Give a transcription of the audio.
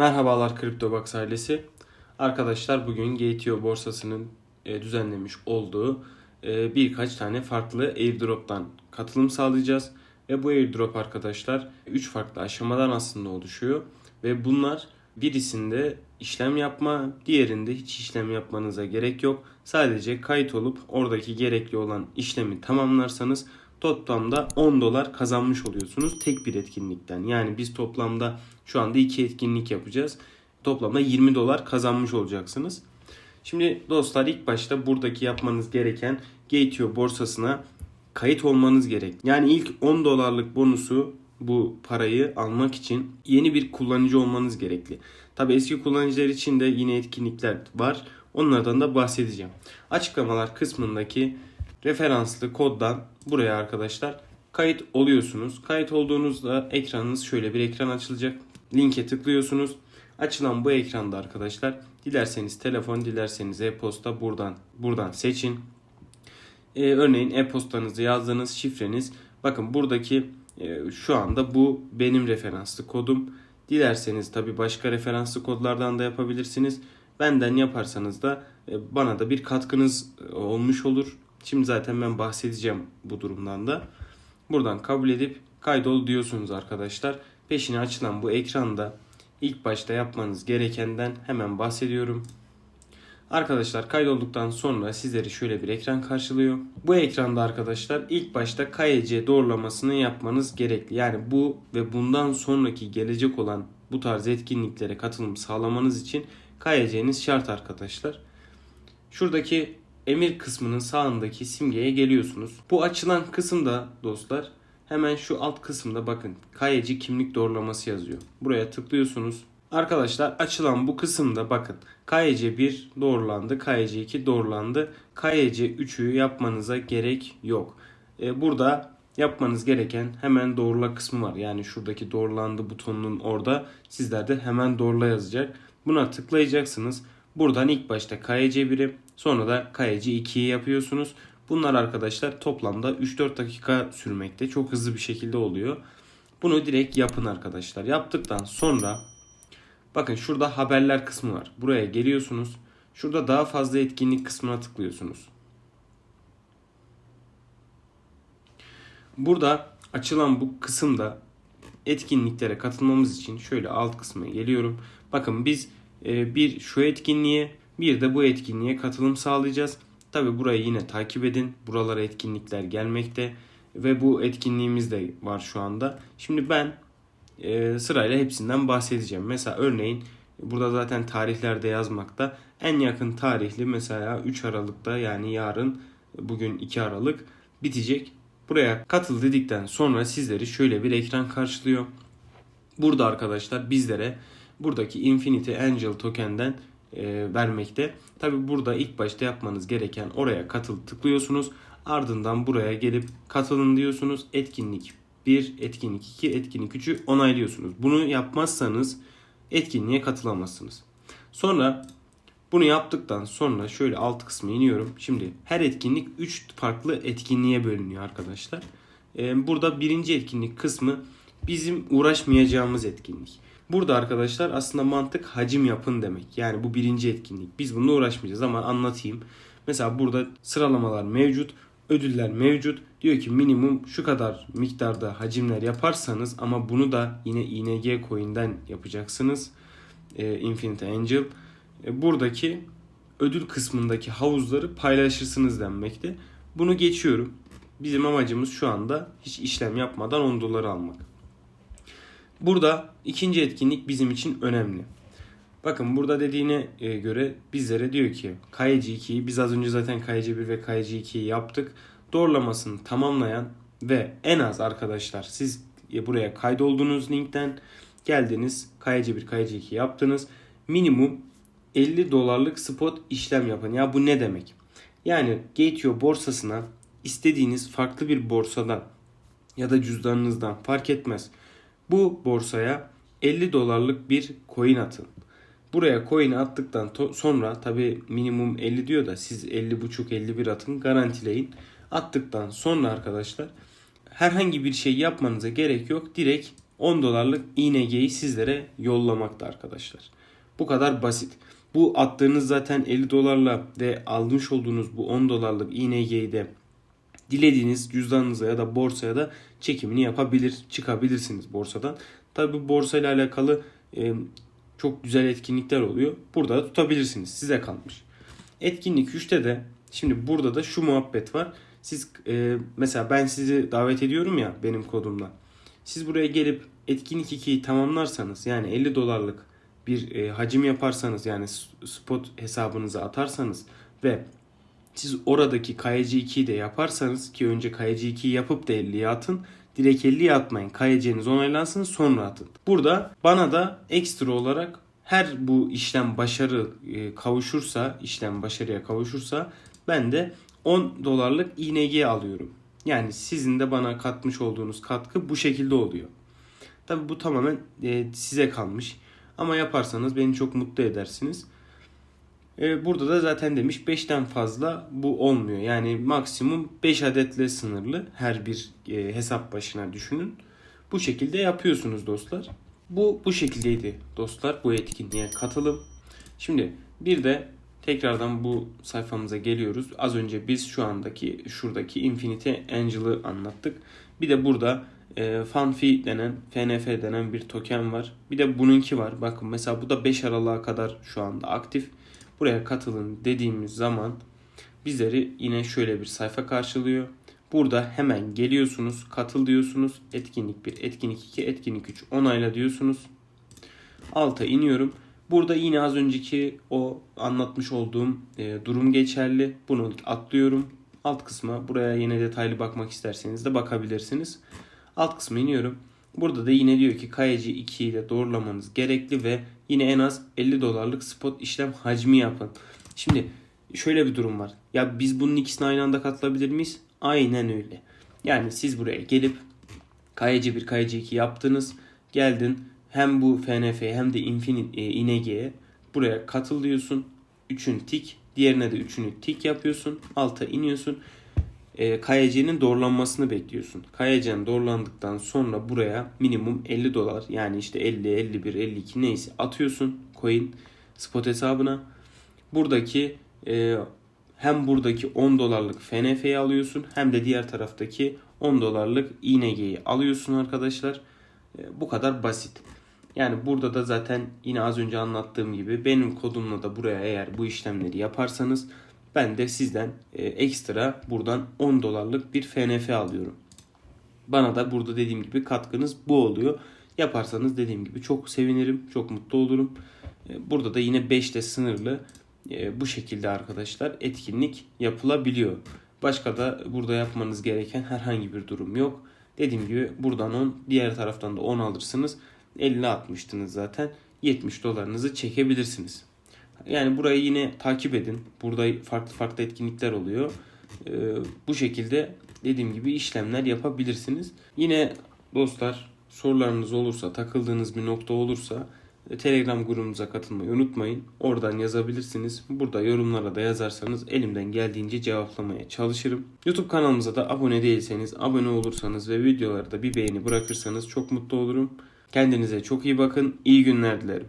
Merhabalar CryptoBox ailesi. Arkadaşlar bugün GTO borsasının e, düzenlemiş olduğu e, birkaç tane farklı airdrop'tan katılım sağlayacağız. Ve bu airdrop arkadaşlar 3 farklı aşamadan aslında oluşuyor. Ve bunlar birisinde işlem yapma, diğerinde hiç işlem yapmanıza gerek yok. Sadece kayıt olup oradaki gerekli olan işlemi tamamlarsanız toplamda 10 dolar kazanmış oluyorsunuz tek bir etkinlikten. Yani biz toplamda şu anda iki etkinlik yapacağız. Toplamda 20 dolar kazanmış olacaksınız. Şimdi dostlar ilk başta buradaki yapmanız gereken Gateo borsasına kayıt olmanız gerek. Yani ilk 10 dolarlık bonusu bu parayı almak için yeni bir kullanıcı olmanız gerekli. Tabi eski kullanıcılar için de yine etkinlikler var. Onlardan da bahsedeceğim. Açıklamalar kısmındaki referanslı koddan buraya arkadaşlar kayıt oluyorsunuz. Kayıt olduğunuzda ekranınız şöyle bir ekran açılacak. Linke tıklıyorsunuz. Açılan bu ekranda arkadaşlar dilerseniz telefon dilerseniz e-posta buradan buradan seçin. Ee, örneğin e-postanızı yazdığınız şifreniz bakın buradaki e, şu anda bu benim referanslı kodum. Dilerseniz tabi başka referanslı kodlardan da yapabilirsiniz. Benden yaparsanız da e, bana da bir katkınız e, olmuş olur. Şimdi zaten ben bahsedeceğim bu durumdan da. Buradan kabul edip kaydol diyorsunuz arkadaşlar. Peşine açılan bu ekranda ilk başta yapmanız gerekenden hemen bahsediyorum. Arkadaşlar kaydolduktan sonra sizleri şöyle bir ekran karşılıyor. Bu ekranda arkadaşlar ilk başta KYC doğrulamasını yapmanız gerekli. Yani bu ve bundan sonraki gelecek olan bu tarz etkinliklere katılım sağlamanız için KYC'niz şart arkadaşlar. Şuradaki emir kısmının sağındaki simgeye geliyorsunuz. Bu açılan kısımda dostlar hemen şu alt kısımda bakın KYC kimlik doğrulaması yazıyor. Buraya tıklıyorsunuz. Arkadaşlar açılan bu kısımda bakın KYC 1 doğrulandı, KYC 2 doğrulandı. KYC 3'ü yapmanıza gerek yok. Ee, burada yapmanız gereken hemen doğrula kısmı var. Yani şuradaki doğrulandı butonunun orada sizlerde hemen doğrula yazacak. Buna tıklayacaksınız. Buradan ilk başta KYC 1'i sonra da KYC 2'yi yapıyorsunuz. Bunlar arkadaşlar toplamda 3-4 dakika sürmekte. Çok hızlı bir şekilde oluyor. Bunu direkt yapın arkadaşlar. Yaptıktan sonra bakın şurada haberler kısmı var. Buraya geliyorsunuz. Şurada daha fazla etkinlik kısmına tıklıyorsunuz. Burada açılan bu kısımda etkinliklere katılmamız için şöyle alt kısma geliyorum. Bakın biz e, bir şu etkinliğe bir de bu etkinliğe katılım sağlayacağız. Tabi burayı yine takip edin. Buralara etkinlikler gelmekte ve bu etkinliğimiz de var şu anda. Şimdi ben e, sırayla hepsinden bahsedeceğim. Mesela örneğin burada zaten tarihlerde yazmakta. En yakın tarihli mesela 3 Aralık'ta yani yarın bugün 2 Aralık bitecek. Buraya katıl dedikten sonra sizleri şöyle bir ekran karşılıyor. Burada arkadaşlar bizlere buradaki Infinity Angel token'den e, vermekte. Tabi burada ilk başta yapmanız gereken oraya katıl tıklıyorsunuz. Ardından buraya gelip katılın diyorsunuz. Etkinlik 1, etkinlik 2, etkinlik 3'ü onaylıyorsunuz. Bunu yapmazsanız etkinliğe katılamazsınız. Sonra bunu yaptıktan sonra şöyle alt kısmı iniyorum. Şimdi her etkinlik 3 farklı etkinliğe bölünüyor arkadaşlar. Ee, burada birinci etkinlik kısmı bizim uğraşmayacağımız etkinlik. Burada arkadaşlar aslında mantık hacim yapın demek. Yani bu birinci etkinlik. Biz bununla uğraşmayacağız ama anlatayım. Mesela burada sıralamalar mevcut, ödüller mevcut. Diyor ki minimum şu kadar miktarda hacimler yaparsanız ama bunu da yine ING coin'den yapacaksınız. Ee, Infinite Angel. Ee, buradaki ödül kısmındaki havuzları paylaşırsınız denmekte. Bunu geçiyorum. Bizim amacımız şu anda hiç işlem yapmadan 10 dolar almak. Burada ikinci etkinlik bizim için önemli. Bakın burada dediğine e, göre bizlere diyor ki KYC2'yi biz az önce zaten KYC1 ve KYC2'yi yaptık. Doğrulamasını tamamlayan ve en az arkadaşlar siz e, buraya kaydolduğunuz linkten geldiniz KYC1 KYC2 yaptınız. Minimum 50 dolarlık spot işlem yapın. Ya bu ne demek? Yani Gateo borsasına istediğiniz farklı bir borsadan ya da cüzdanınızdan fark etmez. Bu borsaya 50 dolarlık bir coin atın. Buraya coin attıktan sonra tabi minimum 50 diyor da siz 50.5 51 atın garantileyin. Attıktan sonra arkadaşlar herhangi bir şey yapmanıza gerek yok. Direkt 10 dolarlık ING'yi sizlere yollamakta arkadaşlar. Bu kadar basit. Bu attığınız zaten 50 dolarla ve almış olduğunuz bu 10 dolarlık ING'yi de dilediğiniz cüzdanınıza ya da borsaya da çekimini yapabilir, çıkabilirsiniz borsadan. Tabi borsa ile alakalı e, çok güzel etkinlikler oluyor. Burada da tutabilirsiniz. Size kalmış. Etkinlik 3'te de şimdi burada da şu muhabbet var. Siz e, mesela ben sizi davet ediyorum ya benim kodumla. Siz buraya gelip etkinlik 2'yi tamamlarsanız yani 50 dolarlık bir e, hacim yaparsanız yani spot hesabınıza atarsanız ve siz oradaki kayıcı 2'yi de yaparsanız ki önce kayıcı 2'yi yapıp da 50'ye atın. Direkt 50'ye atmayın. Kayıcınız onaylansın sonra atın. Burada bana da ekstra olarak her bu işlem başarı e, kavuşursa, işlem başarıya kavuşursa ben de 10 dolarlık ING alıyorum. Yani sizin de bana katmış olduğunuz katkı bu şekilde oluyor. Tabi bu tamamen e, size kalmış. Ama yaparsanız beni çok mutlu edersiniz. E, burada da zaten demiş 5'ten fazla bu olmuyor. Yani maksimum 5 adetle sınırlı her bir e, hesap başına düşünün. Bu şekilde yapıyorsunuz dostlar. Bu bu şekildeydi dostlar bu etkinliğe katılım. Şimdi bir de tekrardan bu sayfamıza geliyoruz. Az önce biz şu andaki şuradaki Infinity Angel'ı anlattık. Bir de burada e, Funfi denen FNF denen bir token var. Bir de bununki var. Bakın mesela bu da 5 Aralık'a kadar şu anda aktif. Buraya katılın dediğimiz zaman bizleri yine şöyle bir sayfa karşılıyor. Burada hemen geliyorsunuz, katıl diyorsunuz. Etkinlik 1, etkinlik 2, etkinlik 3 onayla diyorsunuz. Alta iniyorum. Burada yine az önceki o anlatmış olduğum e, durum geçerli. Bunu atlıyorum. Alt kısma buraya yine detaylı bakmak isterseniz de bakabilirsiniz. Alt kısma iniyorum. Burada da yine diyor ki kayıcı 2 ile doğrulamanız gerekli ve yine en az 50 dolarlık spot işlem hacmi yapın. Şimdi şöyle bir durum var. Ya biz bunun ikisine aynı anda katılabilir miyiz? Aynen öyle. Yani siz buraya gelip kayıcı 1 kayıcı 2 yaptınız. Geldin hem bu FNF'ye hem de Infinite, e, ING'ye buraya katıl diyorsun. 3'ün tik. Diğerine de 3'ünü tik yapıyorsun. Alta iniyorsun e, doğrulanmasını bekliyorsun. KYC'nin doğrulandıktan sonra buraya minimum 50 dolar yani işte 50, 51, 52 neyse atıyorsun coin spot hesabına. Buradaki e, hem buradaki 10 dolarlık FNF'yi alıyorsun hem de diğer taraftaki 10 dolarlık ING'yi alıyorsun arkadaşlar. E, bu kadar basit. Yani burada da zaten yine az önce anlattığım gibi benim kodumla da buraya eğer bu işlemleri yaparsanız ben de sizden e, ekstra buradan 10 dolarlık bir FNF alıyorum. Bana da burada dediğim gibi katkınız bu oluyor. Yaparsanız dediğim gibi çok sevinirim, çok mutlu olurum. E, burada da yine 5 ile sınırlı e, bu şekilde arkadaşlar etkinlik yapılabiliyor. Başka da burada yapmanız gereken herhangi bir durum yok. Dediğim gibi buradan 10, diğer taraftan da 10 alırsınız. 50 atmıştınız zaten. 70 dolarınızı çekebilirsiniz. Yani burayı yine takip edin. Burada farklı farklı etkinlikler oluyor. Ee, bu şekilde dediğim gibi işlemler yapabilirsiniz. Yine dostlar sorularınız olursa, takıldığınız bir nokta olursa e, Telegram grubumuza katılmayı unutmayın. Oradan yazabilirsiniz. Burada yorumlara da yazarsanız elimden geldiğince cevaplamaya çalışırım. YouTube kanalımıza da abone değilseniz, abone olursanız ve videolarda bir beğeni bırakırsanız çok mutlu olurum. Kendinize çok iyi bakın. İyi günler dilerim.